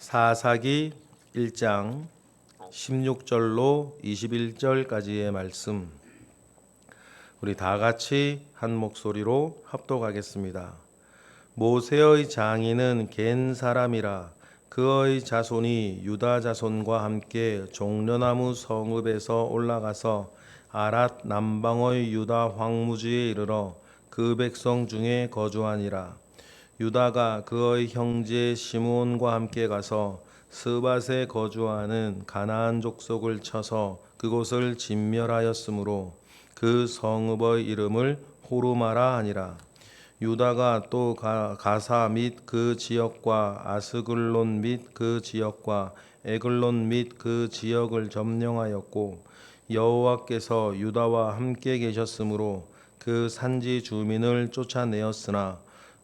사사기 1장 16절로 21절까지의 말씀 우리 다 같이 한 목소리로 합독하겠습니다. 모세의 장인은 겐 사람이라 그의 자손이 유다 자손과 함께 종려나무 성읍에서 올라가서 아랏 남방의 유다 황무지에 이르러 그 백성 중에 거주하니라 유다가 그의 형제 시므온과 함께 가서 스밧에 거주하는 가나안 족속을 쳐서 그곳을 진멸하였으므로 그 성읍의 이름을 호르마라 하니라. 유다가 또 가, 가사 및 그 지역과 아스글론 및 그 지역과 에글론 및 그 지역을 점령하였고 여호와께서 유다와 함께 계셨으므로 그 산지 주민을 쫓아내었으나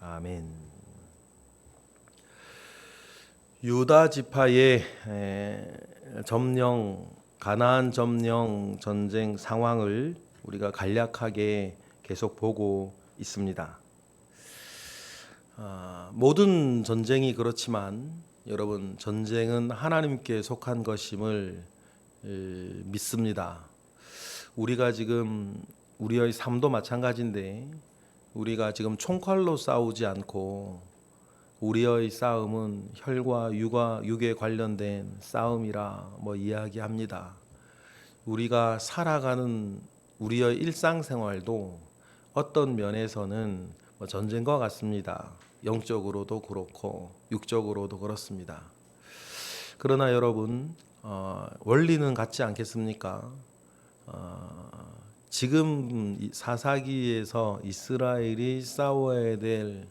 아멘. 유다 지파의 에, 점령 가나안 점령 전쟁 상황을 우리가 간략하게 계속 보고 있습니다. 아, 모든 전쟁이 그렇지만 여러분 전쟁은 하나님께 속한 것임을 에, 믿습니다. 우리가 지금 우리의 삶도 마찬가지인데 우리가 지금 총칼로 싸우지 않고 우리의 싸움은 혈과 육과 육에 관련된 싸움이라 뭐 이야기합니다. 우리가 살아가는 우리의 일상생활도 어떤 면에서는 뭐 전쟁과 같습니다. 영적으로도 그렇고 육적으로도 그렇습니다. 그러나 여러분 어, 원리는 같지 않겠습니까? 어, 지금 이 사사기에서 이스라엘이 싸워야 될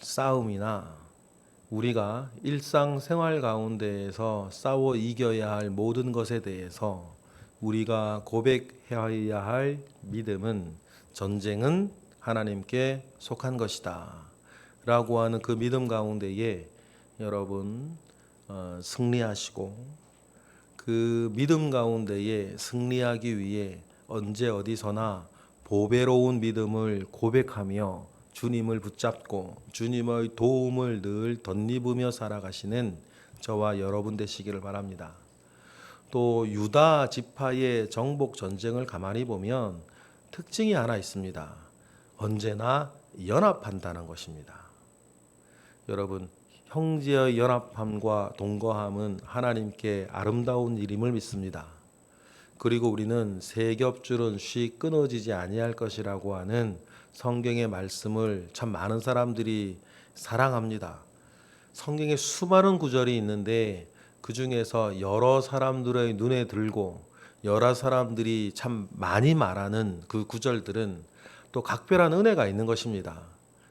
싸움이나 우리가 일상생활 가운데에서 싸워 이겨야 할 모든 것에 대해서 우리가 고백해야 할 믿음은 전쟁은 하나님께 속한 것이다. 라고 하는 그 믿음 가운데에 여러분 어, 승리하시고 그 믿음 가운데에 승리하기 위해 언제 어디서나 보배로운 믿음을 고백하며 주님을 붙잡고 주님의 도움을 늘 덧입으며 살아가시는 저와 여러분 되시기를 바랍니다. 또 유다 지파의 정복 전쟁을 가만히 보면 특징이 하나 있습니다. 언제나 연합한다는 것입니다. 여러분 형제의 연합함과 동거함은 하나님께 아름다운 일임을 믿습니다. 그리고 우리는 세 겹줄은 쉬 끊어지지 아니할 것이라고 하는 성경의 말씀을 참 많은 사람들이 사랑합니다. 성경에 수많은 구절이 있는데 그 중에서 여러 사람들의 눈에 들고 여러 사람들이 참 많이 말하는 그 구절들은 또 각별한 은혜가 있는 것입니다.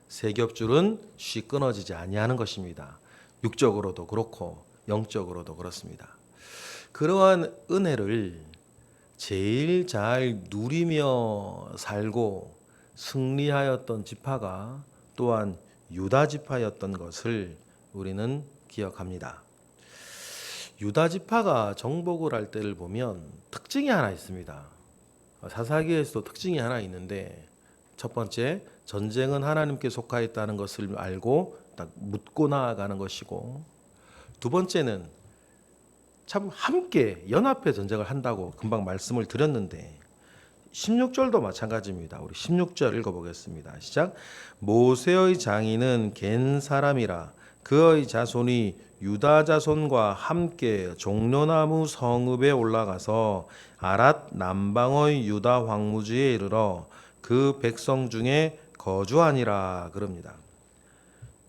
세 겹줄은 쉬 끊어지지 아니하는 것입니다. 육적으로도 그렇고 영적으로도 그렇습니다. 그러한 은혜를 제일 잘 누리며 살고 승리하였던 지파가 또한 유다 지파였던 것을 우리는 기억합니다. 유다 지파가 정복을 할 때를 보면 특징이 하나 있습니다. 사사기에서도 특징이 하나 있는데 첫 번째 전쟁은 하나님께 속하였다는 것을 알고 딱 묻고 나아가는 것이고 두 번째는 참 함께 연합해 전쟁을 한다고 금방 말씀을 드렸는데 16절도 마찬가지입니다. 우리 16절 읽어보겠습니다. 시작. 모세의 장인은 겐 사람이라 그의 자손이 유다 자손과 함께 종려나무 성읍에 올라가서 아랏 남방의 유다 황무지에 이르러 그 백성 중에 거주하니라 그럽니다.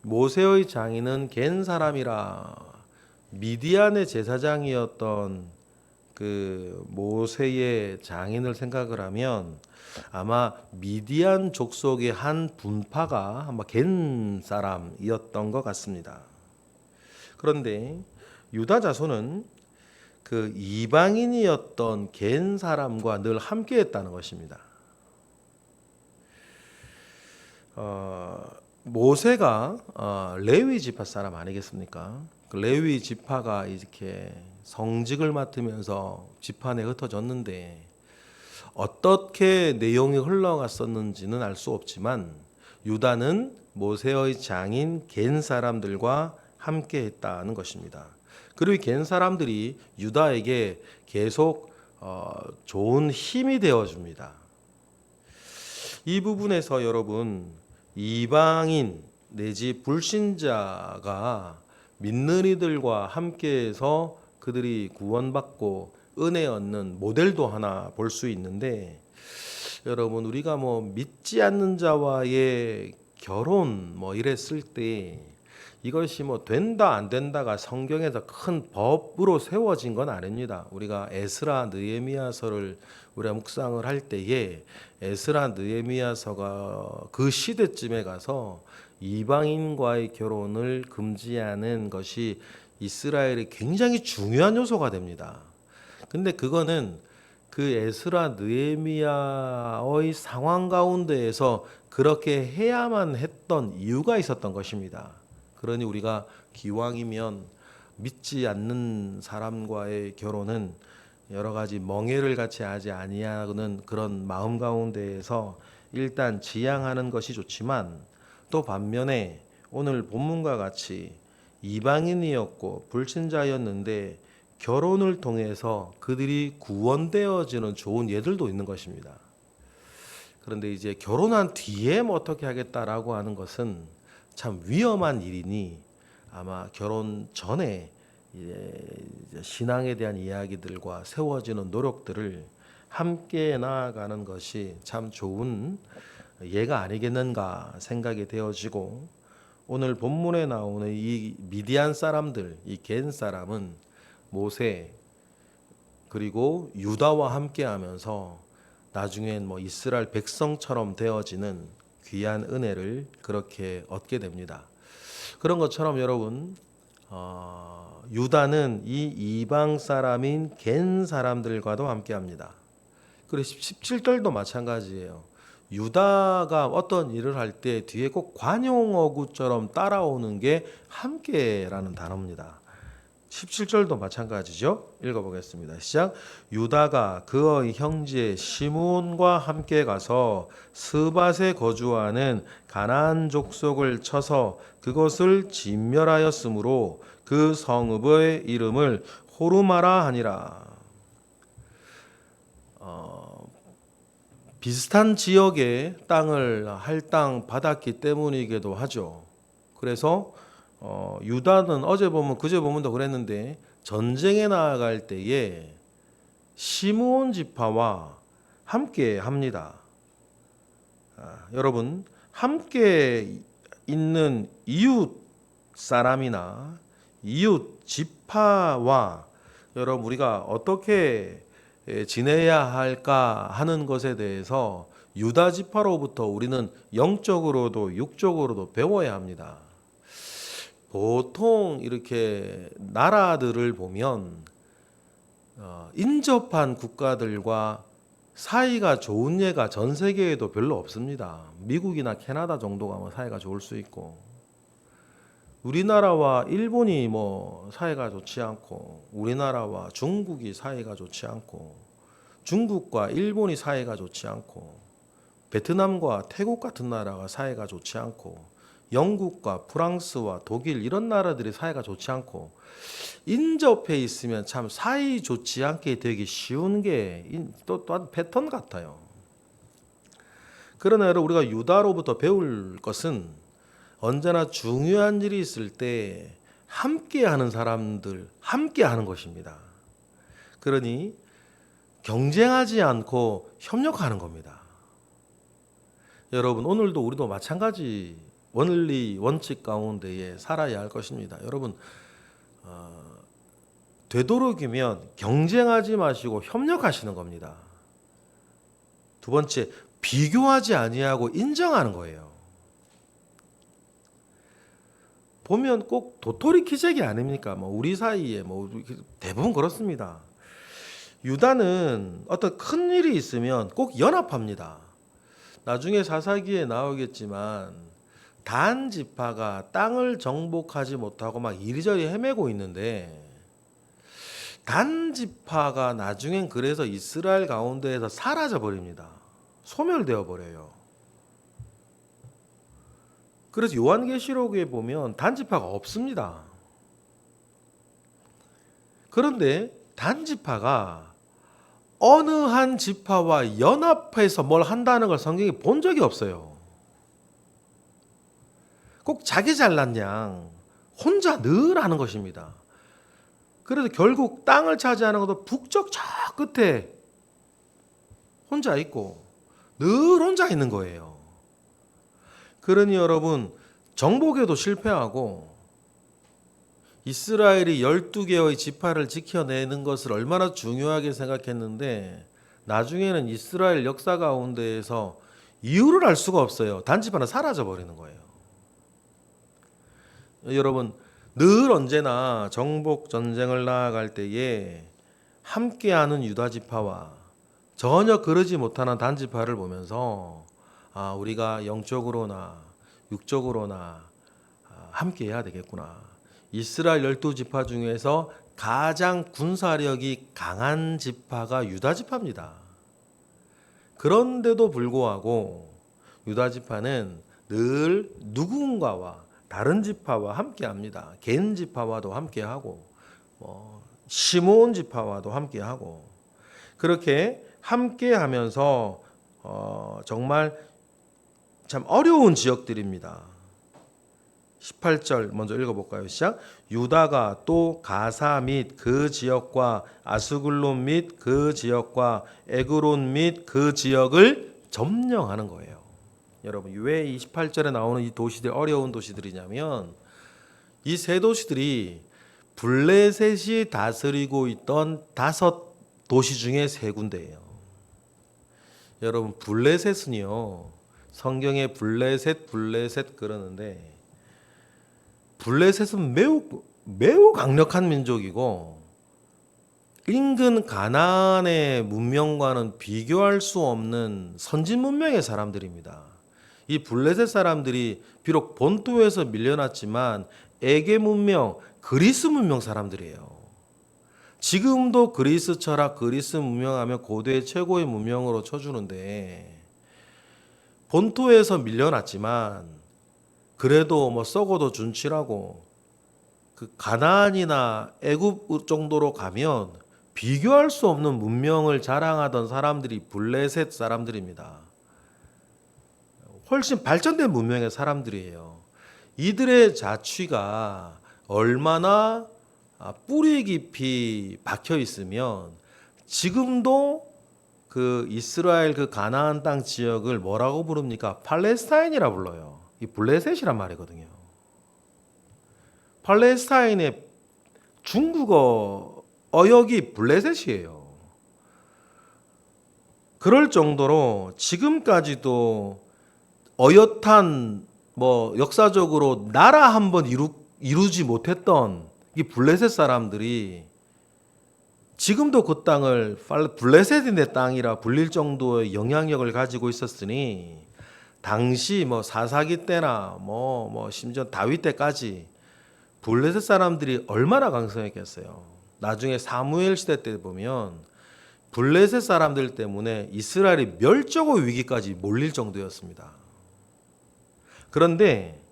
모세의 장인은 겐 사람이라 미디안의 제사장이었던 그 모세의 장인을 생각을 하면 아마 미디안 족속의 한 분파가 아마 겐 사람이었던 것 같습니다. 그런데 유다 자손은 그 이방인이었던 겐 사람과 늘 함께했다는 것입니다. 어, 모세가 어, 레위 지파 사람 아니겠습니까? 그 레위 지파가 이렇게 성직을 맡으면서 지판에 흩어졌는데 어떻게 내용이 흘러갔었는지는 알 수 없지만 유다는 모세의 장인 겐 사람들과 함께 했다는 것입니다. 그리고 겐 사람들이 유다에게 계속 어, 좋은 힘이 되어 줍니다. 이 부분에서 여러분 이방인 내지 불신자가 믿는 이들과 함께해서 그들이 구원받고 은혜 얻는 모델도 하나 볼 수 있는데 여러분 우리가 뭐 믿지 않는 자와의 결혼 뭐 이랬을 때 이것이 뭐 된다 안 된다가 성경에서 큰 법으로 세워진 건 아닙니다. 우리가 에스라 느헤미야서를 우리가 묵상을 할 때에 에스라 느헤미야서가 그 시대쯤에 가서 이방인과의 결혼을 금지하는 것이 이스라엘의 굉장히 중요한 요소가 됩니다. 근데 그거는 그 에스라 느헤미야의 상황 가운데에서 그렇게 해야만 했던 이유가 있었던 것입니다. 그러니 우리가 기왕이면 믿지 않는 사람과의 결혼은 여러 가지 멍해를 같이 하지 아니하는 그런 마음 가운데에서 일단 지양하는 것이 좋지만 또 반면에 오늘 본문과 같이 이방인이었고 불신자였는데 결혼을 통해서 그들이 구원되어지는 좋은 예들도 있는 것입니다. 그런데 이제 결혼한 뒤에 뭐 어떻게 하겠다라고 하는 것은 참 위험한 일이니 아마 결혼 전에 신앙에 대한 이야기들과 세워지는 노력들을 함께 나아가는 것이 참 좋은 예가 아니겠는가 생각이 되어지고 오늘 본문에 나오는 이 미디안 사람들, 이 겐 사람은 모세 그리고 유다와 함께 하면서 나중엔 뭐 이스라엘 백성처럼 되어지는 귀한 은혜를 그렇게 얻게 됩니다. 그런 것처럼 여러분 어, 유다는 이 이방 사람인 겐 사람들과도 함께합니다. 그리고 17절도 마찬가지예요. 유다가 어떤 일을 할 때 뒤에 꼭 관용어구처럼 따라오는 게 함께라는 단어입니다. 17절도 마찬가지죠. 읽어보겠습니다. 시작. 유다가 그의 형제 시므온과 함께 가서 스밧에 거주하는 가나안 족속을 쳐서 그것을 진멸하였으므로 그 성읍의 이름을 호르마라 하니라. 어, 비슷한 지역의 땅을 할당 받았기 때문이기도 하죠. 그래서 어, 유다는 어제 보면 그제 보면도 그랬는데 전쟁에 나아갈 때에 시므온 지파와 함께 합니다. 아, 여러분 함께 있는 이웃 사람이나 이웃 지파와 여러분 우리가 어떻게 지내야 할까 하는 것에 대해서 유다 지파로부터 우리는 영적으로도 육적으로도 배워야 합니다. 보통 이렇게 나라들을 보면 어, 인접한 국가들과 사이가 좋은 예가 전 세계에도 별로 없습니다. 미국이나 캐나다 정도가 뭐 사이가 좋을 수 있고 우리나라와 일본이 뭐 사이가 좋지 않고 우리나라와 중국이 사이가 좋지 않고 중국과 일본이 사이가 좋지 않고 베트남과 태국 같은 나라가 사이가 좋지 않고 영국과 프랑스와 독일 이런 나라들이 사이가 좋지 않고 인접해 있으면 참 사이 좋지 않게 되기 쉬운 게또 또한 패턴 같아요. 그러나 우리가 유다로부터 배울 것은 언제나 중요한 일이 있을 때 함께 하는 사람들 함께 하는 것입니다. 그러니 경쟁하지 않고 협력하는 겁니다. 여러분 오늘도 우리도 마찬가지 원리 원칙 가운데에 살아야 할 것입니다. 여러분 어, 되도록이면 경쟁하지 마시고 협력하시는 겁니다. 두 번째 비교하지 아니하고 인정하는 거예요. 보면 꼭 도토리 키재기 아닙니까? 뭐 우리 사이에 뭐 대부분 그렇습니다. 유다는 어떤 큰 일이 있으면 꼭 연합합니다. 나중에 사사기에 나오겠지만 단 지파가 땅을 정복하지 못하고 막 이리저리 헤매고 있는데 단 지파가 나중엔 그래서 이스라엘 가운데에서 사라져 버립니다. 소멸되어 버려요. 그래서 요한계시록에 보면 단지파가 없습니다. 그런데 단지파가 어느 한 지파와 연합해서 뭘 한다는 걸 성경에 본 적이 없어요. 꼭 자기 잘난 양 혼자 늘 하는 것입니다. 그래서 결국 땅을 차지하는 것도 북쪽 저 끝에 혼자 있고 늘 혼자 있는 거예요. 그러니 여러분 정복에도 실패하고 이스라엘이 12개의 지파를 지켜내는 것을 얼마나 중요하게 생각했는데 나중에는 이스라엘 역사 가운데에서 이유를 알 수가 없어요. 단지파는 사라져 버리는 거예요. 여러분 늘 언제나 정복 전쟁을 나아갈 때에 함께하는 유다 지파와 전혀 그러지 못하는 단 지파를 보면서 아 우리가 영적으로나 육적으로나 아, 함께 해야 되겠구나. 이스라엘 열두 지파 중에서 가장 군사력이 강한 지파가 유다 지파입니다. 그런데도 불구하고 유다 지파는 늘 누군가와 다른 지파와 함께 합니다. 겐 지파와도 함께 하고 뭐 시몬 지파와도 함께 하고 그렇게 함께 하면서 어, 정말 참 어려운 지역들입니다. 18절 먼저 읽어볼까요? 시작. 유다가 또 가사 및 그 지역과 아스글론 및 그 지역과 에그론 및 그 지역을 점령하는 거예요. 여러분 왜 28절에 나오는 이 도시들 어려운 도시들이냐면 이 세 도시들이 블레셋이 다스리고 있던 다섯 도시 중에 세 군데예요. 여러분 블레셋은요 성경에 블레셋 블레셋 그러는데 블레셋은 매우 매우 강력한 민족이고 인근 가나안의 문명과는 비교할 수 없는 선진 문명의 사람들입니다. 이 블레셋 사람들이 비록 본토에서 밀려났지만 에게 문명, 그리스 문명 사람들이에요. 지금도 그리스 철학, 그리스 문명하면 고대 최고의 문명으로 쳐주는데 본토에서 밀려났지만 그래도 뭐 썩어도 준치라고 그 가나안이나 애굽 정도로 가면 비교할 수 없는 문명을 자랑하던 사람들이 블레셋 사람들입니다. 훨씬 발전된 문명의 사람들이에요. 이들의 자취가 얼마나 아, 뿌리 깊이 박혀 있으면 지금도 그 이스라엘 그 가나안 땅 지역을 뭐라고 부릅니까? 팔레스타인이라 불러요. 이 블레셋이란 말이거든요. 팔레스타인의 중국어 어역이 블레셋이에요. 그럴 정도로 지금까지도 어엿한 뭐 역사적으로 나라 한 번 이루, 이루지 못했던 이 블레셋 사람들이 지금도 그 땅을 팔- 블레셋인의 땅이라 불릴 정도의 영향력을 가지고 있었으니 당시 뭐 사사기 때나 뭐, 뭐 심지어 다윗 때까지 블레셋 사람들이 얼마나 강성했겠어요. 나중에 사무엘 시대 때 보면 블레셋 사람들 때문에 이스라엘이 멸종의 위기까지 몰릴 정도였습니다. 그런데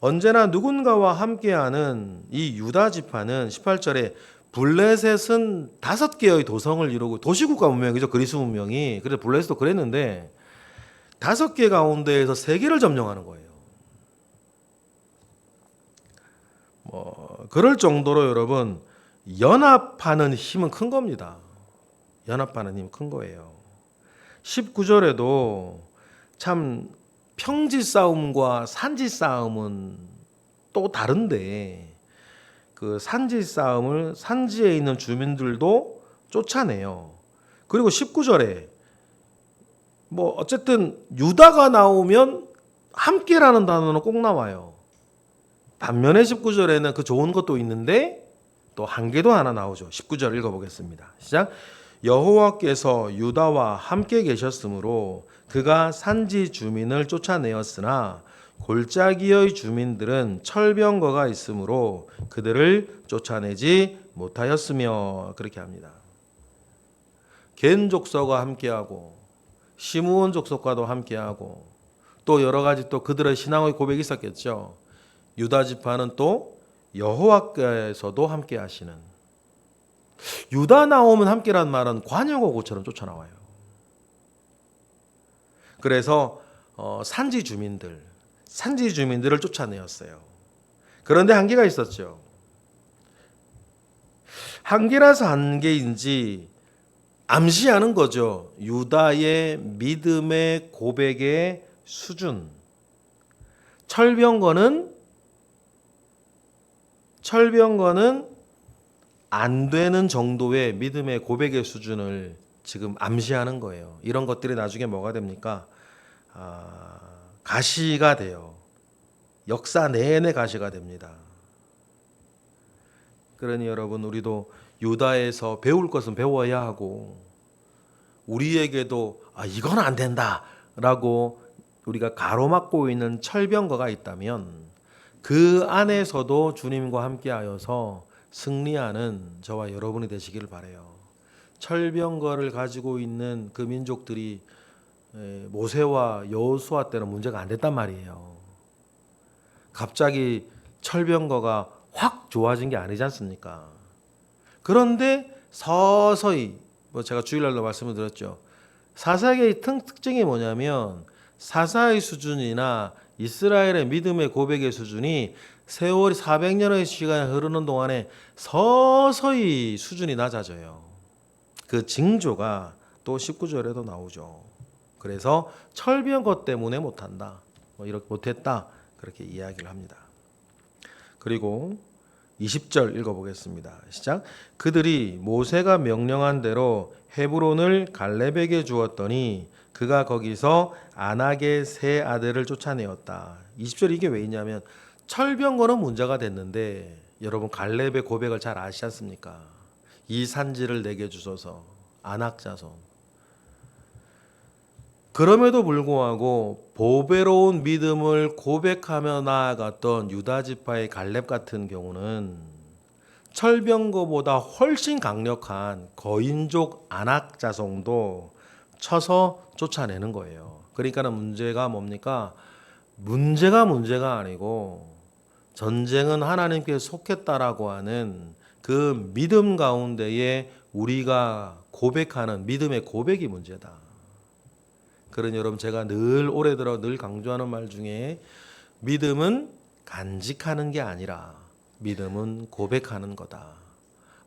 언제나 누군가와 함께하는 이 유다 지파는 18절에 블레셋은 다섯 개의 도성을 이루고 도시국가 문명이죠 그리스 문명이 그래서 블레셋도 그랬는데 다섯 개 가운데에서 세 개를 점령하는 거예요. 뭐 그럴 정도로 여러분 연합하는 힘은 큰 겁니다. 연합하는 힘 큰 거예요. 19절에도 참 평지 싸움과 산지 싸움은 또 다른데 그 산지 싸움을 산지에 있는 주민들도 쫓아내요. 그리고 19절에 뭐 어쨌든 유다가 나오면 함께라는 단어는 꼭 나와요. 반면에 19절에는 그 좋은 것도 있는데 또 한계도 하나 나오죠. 19절 읽어보겠습니다. 시작. 여호와께서 유다와 함께 계셨으므로 그가 산지 주민을 쫓아내었으나 골짜기의 주민들은 철병거가 있으므로 그들을 쫓아내지 못하였으며 그렇게 합니다. 겐 족속과 함께하고 시므온 족속과도 함께하고 또 여러 가지 또 그들의 신앙의 고백이 있었겠죠. 유다 지파는 또 여호와께서도 함께 하시는 유다 나오면 함께란 말은 관여고고처럼 쫓아 나와요. 그래서 어, 산지 주민들, 산지 주민들을 쫓아내었어요. 그런데 한계가 있었죠. 한계라서 한계인지 암시하는 거죠. 유다의 믿음의 고백의 수준. 철병거는 철병거는 안 되는 정도의 믿음의 고백의 수준을 지금 암시하는 거예요. 이런 것들이 나중에 뭐가 됩니까? 아, 가시가 돼요. 역사 내내 가시가 됩니다. 그러니 여러분 우리도 유다에서 배울 것은 배워야 하고 우리에게도 아, 이건 안 된다라고 우리가 가로막고 있는 철병거가 있다면 그 안에서도 주님과 함께하여서 승리하는 저와 여러분이 되시기를 바래요. 철병거를 가지고 있는 그 민족들이 에, 모세와 여호수아 때는 문제가 안 됐단 말이에요. 갑자기 철병거가 확 좋아진 게 아니지 않습니까? 그런데 서서히 뭐 제가 주일날도 말씀을 드렸죠. 사사계의 특징이 뭐냐면 사사의 수준이나 이스라엘의 믿음의 고백의 수준이 세월이 400년의 시간이 흐르는 동안에 서서히 수준이 낮아져요. 그 징조가 또 19절에도 나오죠. 그래서 철비한 것 때문에 못한다. 뭐 이렇게 못했다. 그렇게 이야기를 합니다. 그리고 20절 읽어보겠습니다. 시작. 그들이 모세가 명령한 대로 헤브론을 갈렙에게 주었더니 그가 거기서 안악의 세 아들을 쫓아내었다. 20절 이게 왜 있냐면 철병거는 문제가 됐는데 여러분 갈렙의 고백을 잘 아시지 않습니까? 이 산지를 내게 주소서 안악 자손. 그럼에도 불구하고 보배로운 믿음을 고백하며 나아갔던 유다 지파의 갈렙 같은 경우는 철병거보다 훨씬 강력한 거인족 안악 자손도 쳐서 쫓아내는 거예요. 그러니까는 문제가 뭡니까? 문제가 문제가 아니고 전쟁은 하나님께 속했다라고 하는 그 믿음 가운데에 우리가 고백하는 믿음의 고백이 문제다. 그러니 여러분 제가 늘 올해 들어 늘 강조하는 말 중에 믿음은 간직하는 게 아니라 믿음은 고백하는 거다.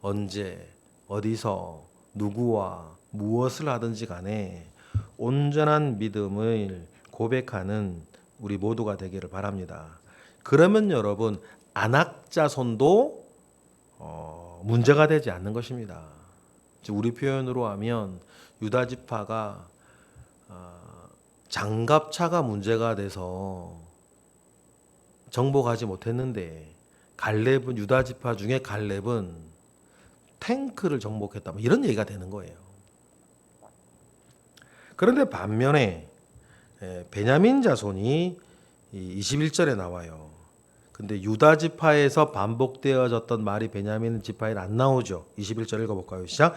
언제 어디서 누구와 무엇을 하든지 간에 온전한 믿음을 고백하는 우리 모두가 되기를 바랍니다. 그러면 여러분 안악자손도 어, 문제가 되지 않는 것입니다. 우리 표현으로 하면 유다 지파가 어, 장갑차가 문제가 돼서 정복하지 못했는데 갈렙은 유다 지파 중에 갈렙은 탱크를 정복했다. 뭐 이런 얘기가 되는 거예요. 그런데 반면에 예, 베냐민 자손이 21절에 나와요. 근데 유다 지파에서 반복되어졌던 말이 베냐민 지파에 안 나오죠. 21절 읽어볼까요? 시작.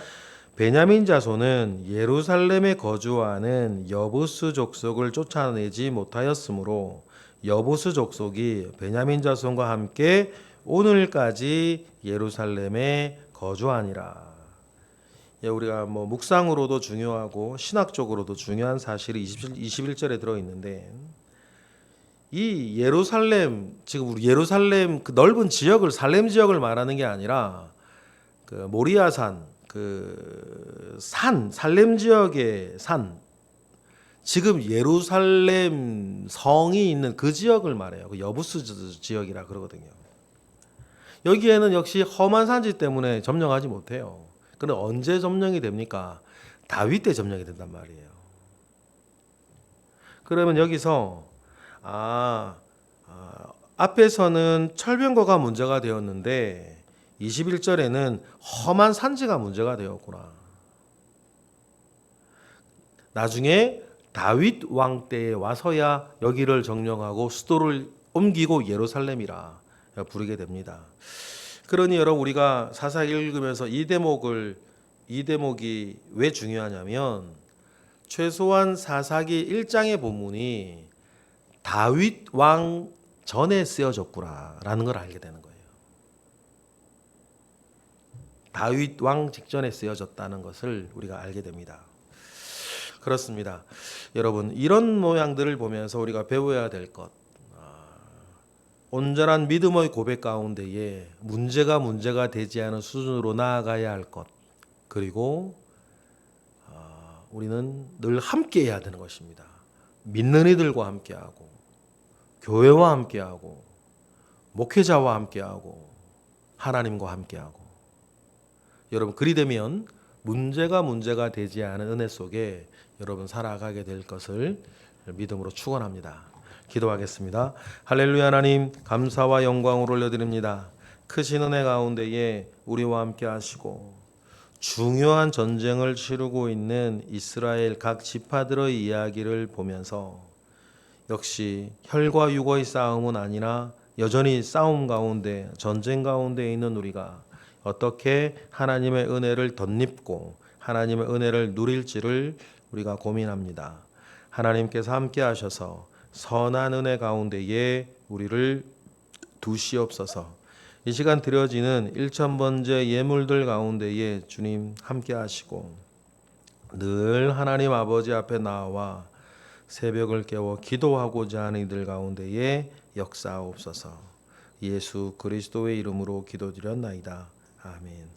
베냐민 자손은 예루살렘에 거주하는 여부스 족속을 쫓아내지 못하였으므로 여부스 족속이 베냐민 자손과 함께 오늘까지 예루살렘에 거주하니라. 예, 우리가 뭐 묵상으로도 중요하고 신학적으로도 중요한 사실이 21, 절에 들어 있는데 이 예루살렘 지금 우리 예루살렘 그 넓은 지역을 살렘 지역을 말하는 게 아니라 그 모리아산 그 산 살렘 지역의 산 지금 예루살렘 성이 있는 그 지역을 말해요. 그 여부스 지역이라 그러거든요. 여기에는 역시 험한 산지 때문에 점령하지 못해요. 그럼 언제 점령이 됩니까? 다윗 때 점령이 된단 말이에요. 그러면 여기서 아, 아 앞에서는 철병거가 문제가 되었는데 21절에는 험한 산지가 문제가 되었구나. 나중에 다윗 왕 때에 와서야 여기를 정령하고 수도를 옮기고 예루살렘이라 부르게 됩니다. 그러니 여러분 우리가 사사 읽으면서 이 대목을 이 대목이 왜 중요하냐면 최소한 사사기 1장의 본문이 다윗 왕 전에 쓰여졌구나라는 걸 알게 되는 거예요. 다윗 왕 직전에 쓰여졌다는 것을 우리가 알게 됩니다. 그렇습니다. 여러분 이런 모양들을 보면서 우리가 배워야 될 것. 아, 온전한 믿음의 고백 가운데에 문제가 문제가 되지 않은 수준으로 나아가야 할 것. 그리고 아, 우리는 늘 함께 해야 되는 것입니다. 믿는 이들과 함께하고 교회와 함께하고 목회자와 함께하고 하나님과 함께하고 여러분 그리 되면 문제가 문제가 되지 않은 은혜 속에 여러분 살아가게 될 것을 믿음으로 축원합니다. 기도하겠습니다. 할렐루야 하나님 감사와 영광을 올려드립니다. 크신 은혜 가운데에 우리와 함께 하시고 중요한 전쟁을 치르고 있는 이스라엘 각 지파들의 이야기를 보면서 역시 혈과 육의 싸움은 아니라 여전히 싸움 가운데 전쟁 가운데 있는 우리가 어떻게 하나님의 은혜를 덧입고 하나님의 은혜를 누릴지를 우리가 고민합니다. 하나님께서 함께 하셔서 선한 은혜 가운데에 우리를 두시옵소서. 이 시간 드려지는 일천번째 예물들 가운데에 주님 함께 하시고 늘 하나님 아버지 앞에 나와 새벽을 깨워 기도하고자 하는 이들 가운데에 역사하옵소서. 예수 그리스도의 이름으로 기도드렸나이다. 아멘.